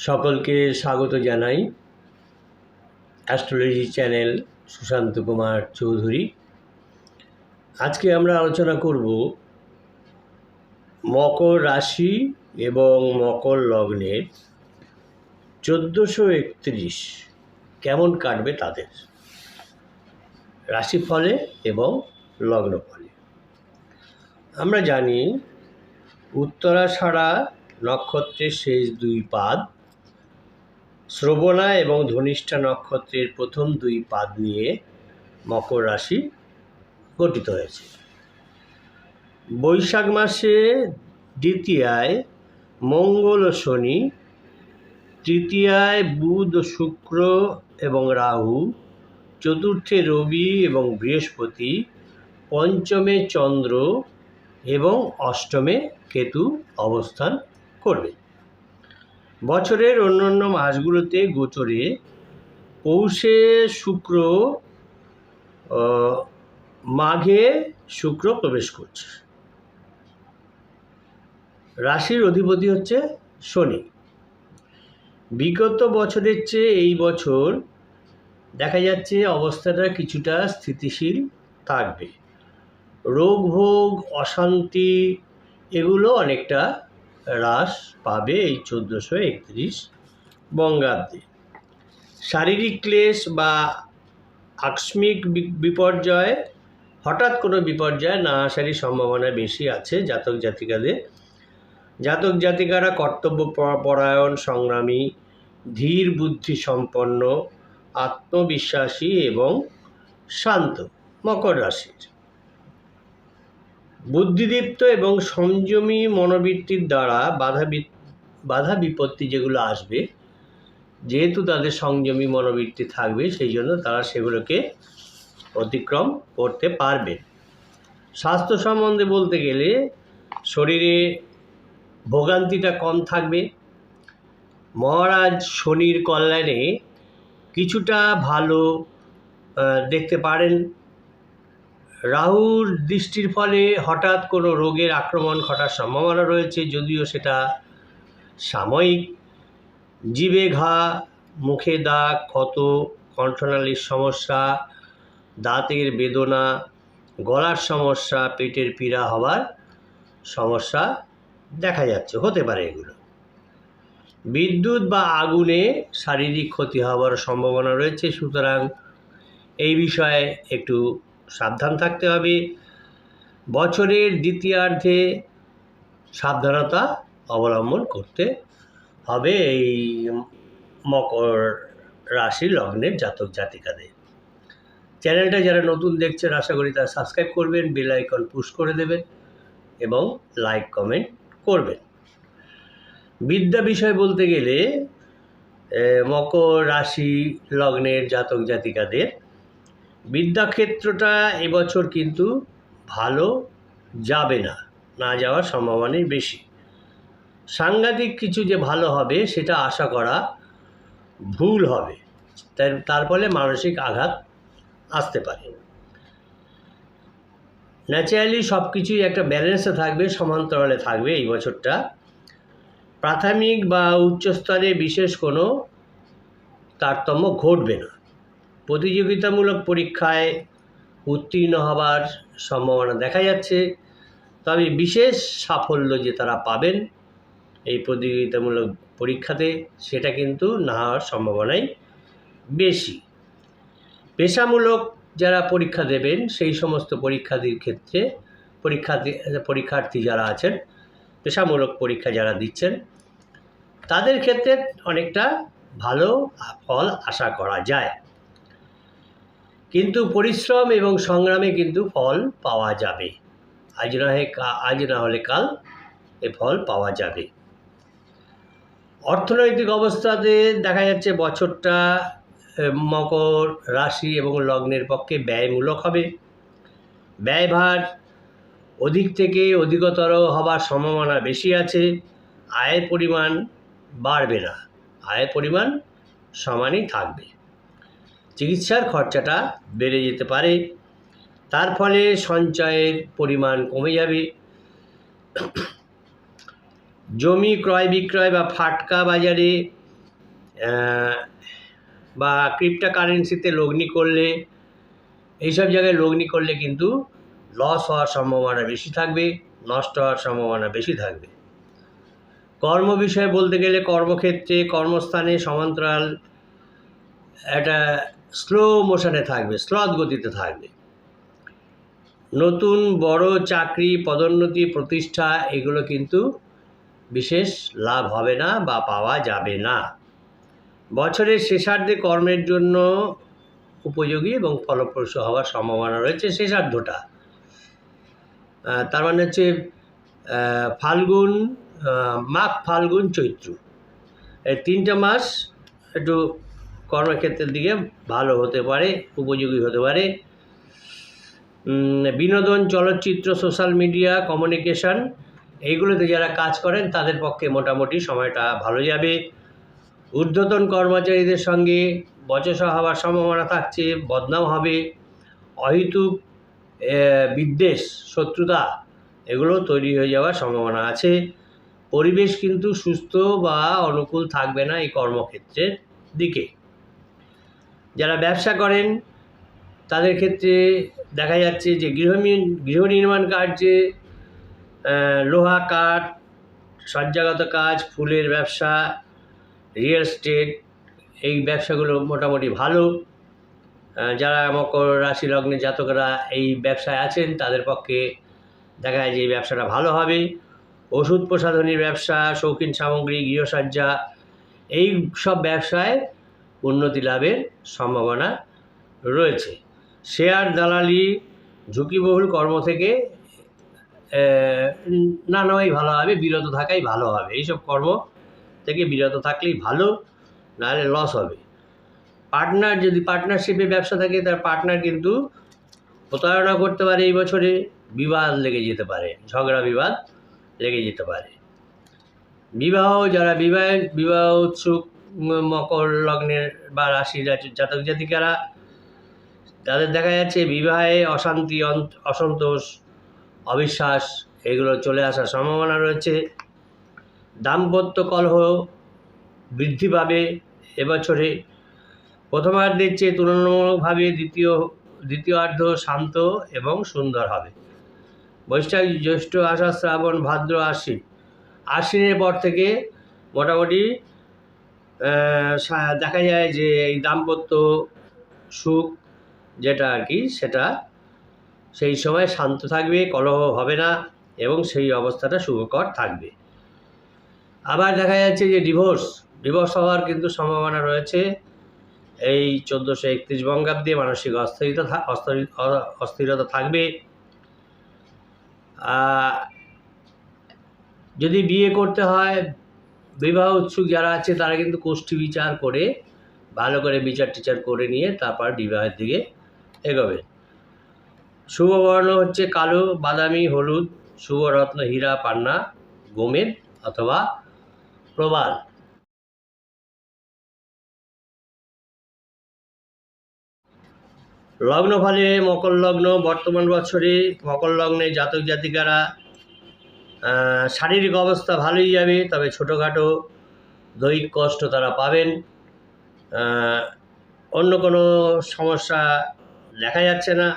সকলকে স্বাগত জানাই অ্যাস্ট্রোলজি চ্যানেল সুশান্ত কুমার চৌধুরী। আজকে আমরা আলোচনা করব মকর রাশি এবং মকর লগ্নের চোদ্দোশো একত্রিশ কেমন কাটবে তাদের? রাশিফলে এবং লগ্নফলে। আমরা জানি উত্তরাষাঢ়া নক্ষত্রের শেষ দুই পাদ শ্রবণা এবং ধনিষ্ঠা নক্ষত্রের প্রথম দুই পাদ নিয়ে মকর রাশি গঠিত হয়েছে। বৈশাখ মাসে দ্বিতীয়ায় মঙ্গল ও শনি, তৃতীয়ায় বুধ শুক্র এবং রাহু, চতুর্থে রবি এবং বৃহস্পতি, পঞ্চমে চন্দ্র এবং অষ্টমে কেতু অবস্থান করবে। বছরের অন্যান্য মাসগুলোতে গোচরে পৌষে শুক্র মাঘে শুক্র প্রবেশ করছে। রাশির অধিপতি হচ্ছে শনি। বিগত বছরের চেয়ে এই বছর দেখা যাচ্ছে অবস্থাটা কিছুটা স্থিতিশীল থাকবে। রোগ ভোগ, অশান্তি, এগুলো অনেকটা হ্রাস পাবে এই চোদ্দোশো একত্রিশ বঙ্গাব্দে। শারীরিক ক্লেশ বা আকস্মিক বিপর্যয়, হঠাৎ কোনো বিপর্যয় না আসারই সম্ভাবনা বেশি আছে জাতক জাতিকাদের। জাতক জাতিকারা কর্তব্য পরায়ণ, সংগ্রামী, ধীর বুদ্ধি সম্পন্ন, আত্মবিশ্বাসী এবং শান্ত মকর রাশির। বুদ্ধিদীপ্ত এবং সংযমী মনোবৃত্তির দ্বারা বাধা বাধা বিপত্তি যেগুলো আসবে, যেহেতু তাদের সংযমী মনোবৃত্তি থাকবে, সেই জন্য তারা সেগুলোকে অতিক্রম করতে পারবে। স্বাস্থ্য সম্বন্ধে বলতে গেলে, শরীরে ভোগান্তিটা কম থাকবে। মহারাজ শনির কল্যাণে কিছুটা ভালো দেখতে পারেন। রাহুর দৃষ্টির ফলে হঠাৎ কোনো রোগের আক্রমণ ঘটার সম্ভাবনা রয়েছে যদিও সেটা সাময়িক। জিভে ঘা, মুখে দাগ, ক্ষত, কণ্ঠনালীর সমস্যা, দাঁতের বেদনা, গলার সমস্যা, পেটের পীড়া হওয়ার সমস্যা দেখা যাচ্ছে, হতে পারে এগুলো। বিদ্যুৎ বা আগুনে শারীরিক ক্ষতি হওয়ার সম্ভাবনা রয়েছে, সুতরাং এই বিষয়ে একটু সাবধান থাকতে হবে। বছরের দ্বিতীয়ার্ধে সাবধানতা অবলম্বন করতে হবে এই মকর রাশি লগ্নের জাতক জাতিকাদের। চ্যানেলটা যারা নতুন দেখছেন, আশা করি তারা সাবস্ক্রাইব করবেন, বেল আইকন পুশ করে দেবেন এবং লাইক, কমেন্ট করবেন। বিদ্যা বিষয় বলতে গেলে মকর রাশি লগ্নের জাতক জাতিকাদের বিদ্যাক্ষেত্রটা এবছর কিন্তু ভালো যাবে না না যাওয়ার সম্ভাবনাই বেশি। সাংঘাতিক কিছু যে ভালো হবে সেটা আশা করা ভুল হবে, তার ফলে মানসিক আঘাত আসতে পারে। ন্যাচারালি সব কিছুই একটা ব্যালেন্সে থাকবে, সমান্তরালে থাকবে এই বছরটা। প্রাথমিক বা উচ্চস্তরে বিশেষ কোনো তারতম্য ঘটবে না। প্রতিযোগিতামূলক পরীক্ষায় উত্তীর্ণ হবার সম্ভাবনা দেখা যাচ্ছে। তবে বিশেষ সাফল্য যে তারা পাবেন এই প্রতিযোগিতামূলক পরীক্ষাতে, সেটা কিন্তু না হওয়ার সম্ভাবনাই বেশি। পেশামূলক যারা পরীক্ষা দেবেন, সেই সমস্ত পরীক্ষার্থীর ক্ষেত্রে পরীক্ষার্থী পরীক্ষার্থী যারা আছেন, পেশামূলক পরীক্ষা যারা দিচ্ছেন, তাদের ক্ষেত্রে অনেকটা ভালো ফল আশা করা যায়। কিন্তু পরিশ্রম এবং সংগ্রামে কিন্তু ফল পাওয়া যাবে। আজ না হয় আজ না হলে কাল এ ফল পাওয়া যাবে। অর্থনৈতিক অবস্থাতে দেখা যাচ্ছে বছরটা মকর রাশি এবং লগ্নের পক্ষে ব্যয়মূলক হবে। ব্যয়ভার অধিক থেকে অধিকতর হবার সম্ভাবনা বেশি আছে। আয়ের পরিমাণ বাড়বে না। আয়ের পরিমাণ সমানই থাকবে। চিকিৎসার খরচাটা বেড়ে যেতে পারে। তার ফলে সঞ্চয়ের পরিমাণ কমে যাবে। জমি ক্রয় বিক্রয় বা ফাটকা বাজারে বা ক্রিপ্টা কারেন্সিতে লগ্নি করলে, এইসব জায়গায় লগ্নি করলে কিন্তু লস হওয়ার সম্ভাবনা বেশি থাকবে, নষ্ট হওয়ার সম্ভাবনা বেশি থাকবে। কর্ম বিষয়ে বলতে গেলে কর্মক্ষেত্রে কর্মস্থানে সমান্তরাল একটা স্লো মোশনে থাকবে স্লথ গতিতে থাকবে। নতুন বড় চাকরি, পদোন্নতি, প্রতিষ্ঠা, এগুলো কিন্তু বিশেষ লাভ হবে না বা পাওয়া যাবে না। বছরের শেষার্ধে কর্মের জন্য উপযোগী এবং ফলপ্রসূ হওয়ার সম্ভাবনা রয়েছে শেষার্ধটা। তার মানে হচ্ছে ফাল্গুন মাঘ, ফাল্গুন, চৈত্র। এই তিনটা মাস একটু কর্মক্ষেত্রের দিকে ভালো হতে পারে, উপযোগী হতে পারে। বিনোদন, চলচ্চিত্র, সোশ্যাল মিডিয়া, কমিউনিকেশন, এইগুলোতে যারা কাজ করেন, তাদের পক্ষে মোটামুটি সময়টা ভালো যাবে। ঊর্ধ্বতন কর্মচারীদের সঙ্গে বচসা হওয়ার সম্ভাবনা থাকছে, বদনাম হবে। অহেতুক বিদ্বেষ, শত্রুতা, এগুলো তৈরি হয়ে যাওয়ার সম্ভাবনা আছে। পরিবেশ কিন্তু সুস্থ বা অনুকূল থাকবে না এই কর্মক্ষেত্রের দিকে। যারা ব্যবসা করেন, তাদের ক্ষেত্রে দেখা যাচ্ছে যে গৃহ গৃহ নির্মাণ কার্যে লোহা কাঠ সজ্জাগত কাজ, ফুলের ব্যবসা, রিয়েল এস্টেট, এই ব্যবসাগুলো মোটামুটি ভালো। যারা মকর রাশি লগ্নে জাতকরা এই ব্যবসায় আছেন, তাদের পক্ষে দেখা যায় যে এই ব্যবসাটা ভালো হবে। ওষুধ প্রসাধনীর ব্যবসা, শৌখিন সামগ্রী, গৃহসজ্জা, এই সব ব্যবসায় উন্নতি লাভের সম্ভাবনা রয়েছে। শেয়ার দালালি ঝুঁকিবহুল কর্ম থেকে না নেওয়াই ভালো হবে, বিরত থাকাই ভালো হবে। এইসব কর্ম থেকে বিরত থাকলেই ভালো, নাহলে লস হবে। পার্টনার যদি পার্টনারশিপে ব্যবসা থাকে, তার পার্টনার কিন্তু প্রতারণা করতে পারে এই বছরে, বিবাদ লেগে যেতে পারে, ঝগড়া বিবাদ লেগে যেতে পারে। বিবাহ, যারা বিবাহ বিবাহ উৎসুক মকর লগ্নের বা রাশির জাত- জাতক জাতিকারা, তাদের দেখা যাচ্ছে বিবাহে অশান্তি অসন্তোষ, অবিশ্বাস, এগুলো চলে আসার সম্ভাবনা রয়েছে। দাম্পত্য কলহ বৃদ্ধি পাবে এবছরে। প্রথমার্ধের চেয়ে তুলনামূলকভাবে দ্বিতীয়, দ্বিতীয়ার্ধ শান্ত এবং সুন্দর হবে। বৈশাখ জ্যৈষ্ঠ, আষাঢ়, শ্রাবণ, ভাদ্র, আশ্বিন। আশ্বিনের পর থেকে মোটামুটি দেখা যায় যে এই দাম্পত্য সুখ যেটা আর কি, সেটা সেই সময় শান্ত থাকবে, কলহ হবে না এবং সেই অবস্থাটা সুখকর থাকবে। আবার দেখা যাচ্ছে যে ডিভোর্স ডিভোর্স হওয়ার কিন্তু সম্ভাবনা রয়েছে। এই চোদ্দোশো একত্রিশ বঙ্গাব্দে মানসিক অস্থিরতা অস্থিরতা থাকবে। যদি বিয়ে করতে হয় বিবাহ উৎসুক যারা আছে, তারা কিন্তু কোষ্ঠী বিচার করে, ভালো করে বিচার টিচার করে নিয়ে তারপর বিবাহের দিকে এগোবে। শুভ বর্ণ হচ্ছে কালো, বাদামি, হলুদ, শুভ রত্ন, হীরা, পান্না গোমেদ অথবা প্রবাল। লগ্ন ফলে মকর লগ্ন, বর্তমান বছরে মকর লগ্নে জাতক জাতিকারা শারীরিক অবস্থা ভালোই যাবে, তবে ছোটোখাটো দৈহিক কষ্ট তারা পাবেন। অন্য কোনো সমস্যা দেখা যাচ্ছে না।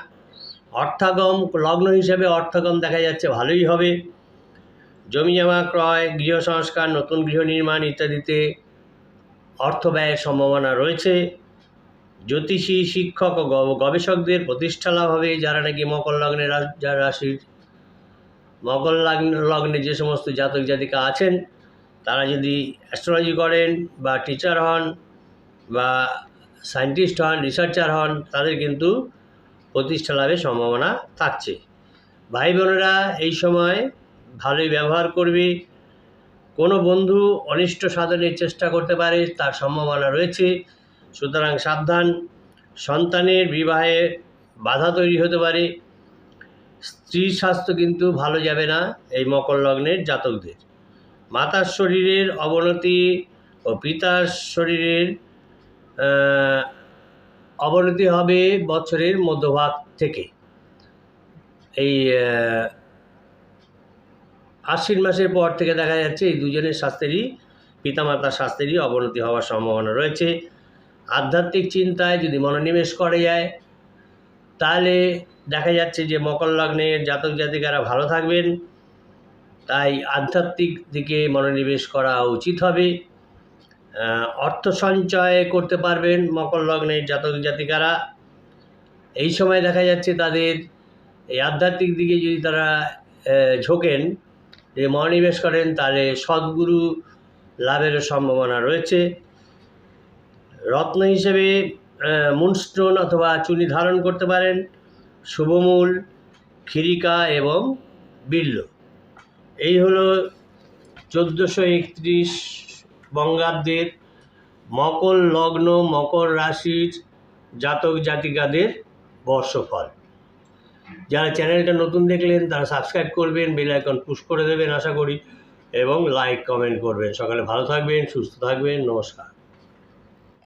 অর্থাগম, লগ্ন হিসেবে অর্থাগম দেখা যাচ্ছে, ভালোই হবে। জমি জমা ক্রয়, গৃহ সংস্কার, নতুন গৃহ নির্মাণ ইত্যাদিতে অর্থ ব্যয়ের সম্ভাবনা রয়েছে। জ্যোতিষী, শিক্ষক ও গবেষকদের প্রতিষ্ঠা লাভ হবে, যারা নাকি মকর লগ্নের রাশির মকর লগ্ন, লগ্নে যে সমস্ত জাতক জাতিকা আছেন, তারা যদি অ্যাস্ট্রোলজি করেন বা টিচার হন বা সায়েন্টিস্ট হন রিসার্চার হন, তাদের কিন্তু প্রতিষ্ঠা লাভের সম্ভাবনা থাকছে। ভাই বোনেরা, এই সময় ভালোই ব্যবহার করবে। কোনো বন্ধু অনিষ্ট সাধনের চেষ্টা করতে পারে, তার সম্ভাবনা রয়েছে। সুতরাং সাবধান, সন্তানের বিবাহে বাধা তৈরি হতে পারে। স্ত্রীর স্বাস্থ্য কিন্তু ভালো যাবে না এই মকর লগ্নের জাতকদের। মাতার শরীরের অবনতি ও পিতার শরীরের অবনতি হবে বছরের মধ্যভাগ থেকে। এই আশ্বিন মাসের পর থেকে দেখা যাচ্ছে এই দুজনের স্বাস্থ্যেরই, পিতামাতার স্বাস্থ্যেরই অবনতি হওয়ার সম্ভাবনা রয়েছে। আধ্যাত্মিক চিন্তায় যদি মনোনিবেশ করে যায় তাহলে দেখা যাচ্ছে যে মকর লগ্নের জাতক জাতিকারা ভালো থাকবেন। তাই আধ্যাত্মিক দিকে মনোনিবেশ করা উচিত হবে। অর্থ সঞ্চয় করতে পারবেন মকর লগ্নের জাতক জাতিকারা। এই সময় দেখা যাচ্ছে তাদের এই আধ্যাত্মিক দিকে যদি তারা ঝোঁকেন যে মনোনিবেশ করেন, তাহলে সদ্গুরু লাভেরও সম্ভাবনা রয়েছে। রত্ন হিসেবে মুনস্টোন অথবা চুনি ধারণ করতে পারেন, শুভমূল খিরিকা এবং বিল্ল। এই হলো চোদ্দোশো একত্রিশ বঙ্গাব্দের মকর লগ্ন, মকর রাশির জাতক জাতিকাদের বর্ষফল। যারা চ্যানেলটা নতুন দেখলেন, তারা সাবস্ক্রাইব করবেন, বেল আইকন পুশ করে দেবেন আশা করি, এবং লাইক, কমেন্ট করবেন। সকালে ভালো থাকবেন, সুস্থ থাকবেন, নমস্কার।